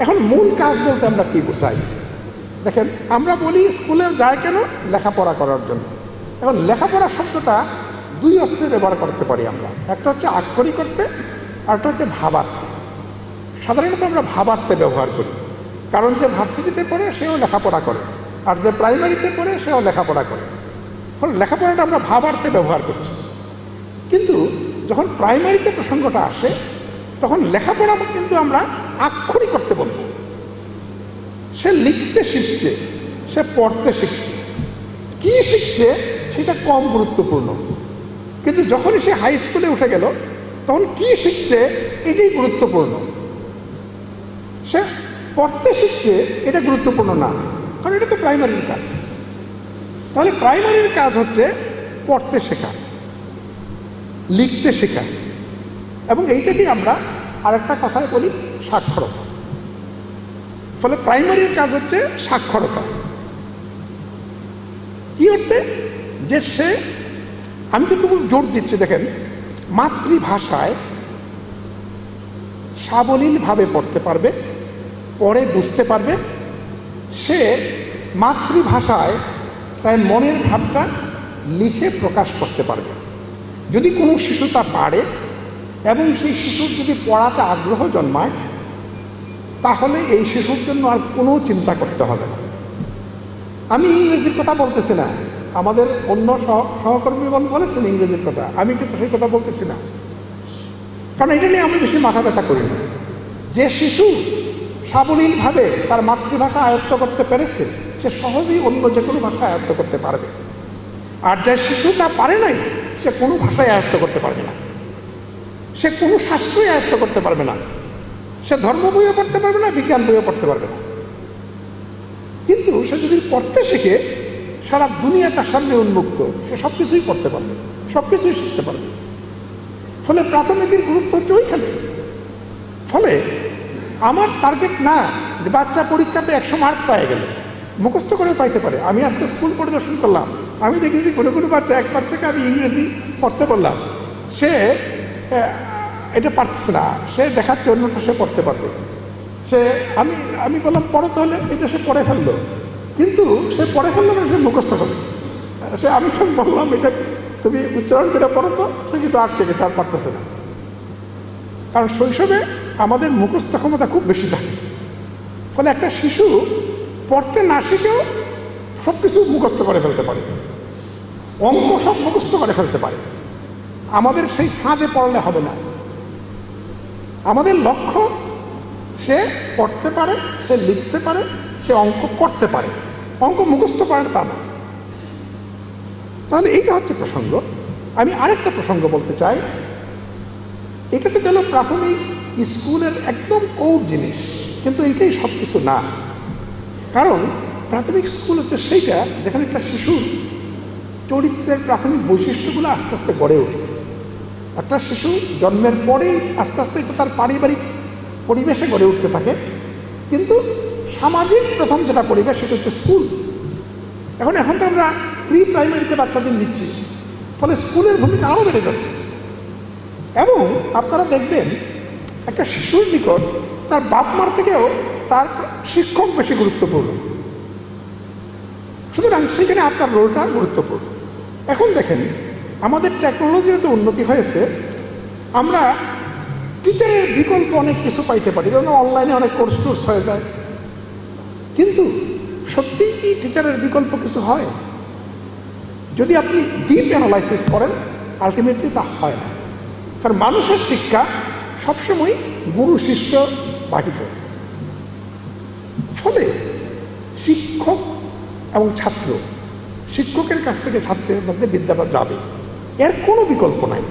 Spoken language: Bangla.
এখন মূল কাজ বলতে আমরা কি বোঝাই? দেখেন, আমরা বলি স্কুলে যায় কেন? লেখাপড়া করার জন্য। এখন লেখাপড়া শব্দটা দুই অর্থে ব্যবহার করতে পারি আমরা। একটা হচ্ছে আক্ষরিক করতে আর একটা হচ্ছে ভাবার্থে। সাধারণত আমরা ভাবার্থে ব্যবহার করি। কারণ যে ভার্সিটিতে পড়ে, সেও লেখাপড়া করে। আর যে প্রাইমারিতে পড়ে, সেও লেখাপড়া করে। ফলে লেখাপড়াটা আমরা ভাবার্থে ব্যবহার করছি। কিন্তু যখন প্রাইমারিতে প্রসঙ্গটা আসে, তখন লেখাপড়া কিন্তু আমরা আক্ষরিক করতে বলব। সে লিখতে শিখছে, সে পড়তে শিখছে। কি শিখছে সেটা কম গুরুত্বপূর্ণ। কিন্তু যখনই সে হাই স্কুলে উঠে গেল, তখন কি শিখছে এটাই গুরুত্বপূর্ণ। সে পড়তে শিখছে এটা গুরুত্বপূর্ণ না, কারণ এটা তো প্রাইমারির কাজ। তাহলে প্রাইমারির কাজ হচ্ছে পড়তে শেখা, লিখতে শেখা। এবং এইটাকেই আমরা আরেকটা কথায় বলি সাক্ষরতা। ফলে প্রাইমারির কাজ হচ্ছে সাক্ষরতা। কি অর্থে? যে সে, আমি কিন্তু জোর দিচ্ছি, দেখেন, মাতৃভাষায় সাবলীলভাবে পড়তে পারবে পড়ে বুঝতে পারবে, সে মাতৃভাষায় তার মনের ভাবটা লিখে প্রকাশ করতে পারবে। যদি কোনো শিশু তা পারে এবং সেই শিশুর যদি পড়াতে আগ্রহ জন্মায় তাহলে এই শিশুর জন্য আর কোনো চিন্তা করতে হবে না। আমি ইংরেজির কথা বলতেছি না। আমাদের অন্য সহ সহকর্মীগণ বলেছেন ইংরেজির কথা। আমি কিন্তু সেই কথা বলতেছি না। কারণ এটা নিয়ে আমি বেশি মাথা ব্যথা করি না। যে শিশু সাবলীলভাবে তার মাতৃভাষা আয়ত্ত করতে পেরেছে, সে সহজেই অন্য যে কোনো ভাষা আয়ত্ত করতে পারবে। আর যে শিশুটা পারে নাই, সে কোনো ভাষায় আয়ত্ত করতে পারবে না। সে কোনো শাস্ত্রই আয়ত্ত করতে পারবে না। সে ধর্ম বইও পড়তে পারবে না, বিজ্ঞান বইও পড়তে পারবে না। কিন্তু সে যদি পড়তে শেখে, সারা দুনিয়া তার সামনে উন্মুক্ত, সে সব কিছুই পড়তে পারবে সব কিছুই শিখতে পারবে। ফলে প্রাথমিকের গুরুত্ব হচ্ছে ওইখানে। ফলে আমার টার্গেট না যে বাচ্চা পরীক্ষাতে একশো মার্ক পায়ে গেল, মুখস্থ করে পাইতে পারে। আমি আজকে স্কুল পরিদর্শন করলাম, আমি দেখেছি কোনো কোনো বাচ্চা এক বাচ্চাকে আমি ইংরেজি পড়তে বললাম। সে এটা পারছে না। সে দেখাচ্ছে অন্যটা সে পড়তে পারবে। সে, আমি আমি বললাম, পড়ো তাহলে। এটা সে পড়ে ফেলল। কিন্তু সে পড়ে ফেলল না সে মুখস্থ করছে। সে, আমি সব বললাম, এটা তুমি উচ্চারণ করে পড়ো তো, সে কিন্তু আটকে গেছে, আর পারতেছে না। কারণ শৈশবে আমাদের মুখস্থ ক্ষমতা খুব বেশি থাকে। ফলে একটা শিশু পড়তে না শিখেও সব কিছু মুখস্থ করে ফেলতে পারে। অঙ্ক সব মুখস্থ করে ফেলতে পারে। আমাদের সেই ফাঁদে পড়লে হবে না। আমাদের লক্ষ্য, সে পড়তে পারে, সে লিখতে পারে, সে অঙ্ক করতে পারে। অঙ্ক মুখস্থ পারে তা না। তাহলে এইটা হচ্ছে প্রসঙ্গ। আমি আরেকটা প্রসঙ্গ বলতে চাই। এটা তো গেল প্রাথমিক স্কুলের একদম কৌর জিনিস, কিন্তু এটাই সব কিছু না। কারণ প্রাথমিক স্কুল হচ্ছে সেইটা যেখানে একটা শিশুর চরিত্রের প্রাথমিক বৈশিষ্ট্যগুলো আস্তে আস্তে গড়ে ওঠে। একটা শিশু জন্মের পরেই আস্তে আস্তে এটা তার পারিবারিক পরিবেশে গড়ে উঠতে থাকে। কিন্তু সামাজিক প্রথম যেটা পরিবেশ সেটা হচ্ছে স্কুল। এখন এখন তো আমরা প্রি প্রাইমারিতে বাচ্চাদের নিচ্ছি। ফলে স্কুলের ভূমিকা আরও বেড়ে যাচ্ছে। এবং আপনারা দেখবেন একটা শিশুর নিকট তার বাপ মার থেকেও তার শিক্ষক বেশি গুরুত্বপূর্ণ। সুতরাং সেখানে আপনার রোলটা গুরুত্বপূর্ণ। এখন দেখেন আমাদের টেকনোলজির তো উন্নতি হয়েছে। আমরা টিচারের বিকল্প অনেক কিছু পাইতে পারি, যেমন অনলাইনে অনেক কোর্স টোর্স হয়ে যায়। কিন্তু সত্যিই কি টিচারের বিকল্প কিছু হয়? যদি আপনি ডিপ অ্যানালাইসিস করেন আলটিমেটলি তা হয় না। কারণ মানুষের শিক্ষা সবসময় গুরু, শিষ্য বাহিত। ফলে শিক্ষক এবং ছাত্র, শিক্ষকের কাছ থেকে ছাত্রের মধ্যে বিদ্যাটা যাবে। এর কোনো বিকল্প নাই।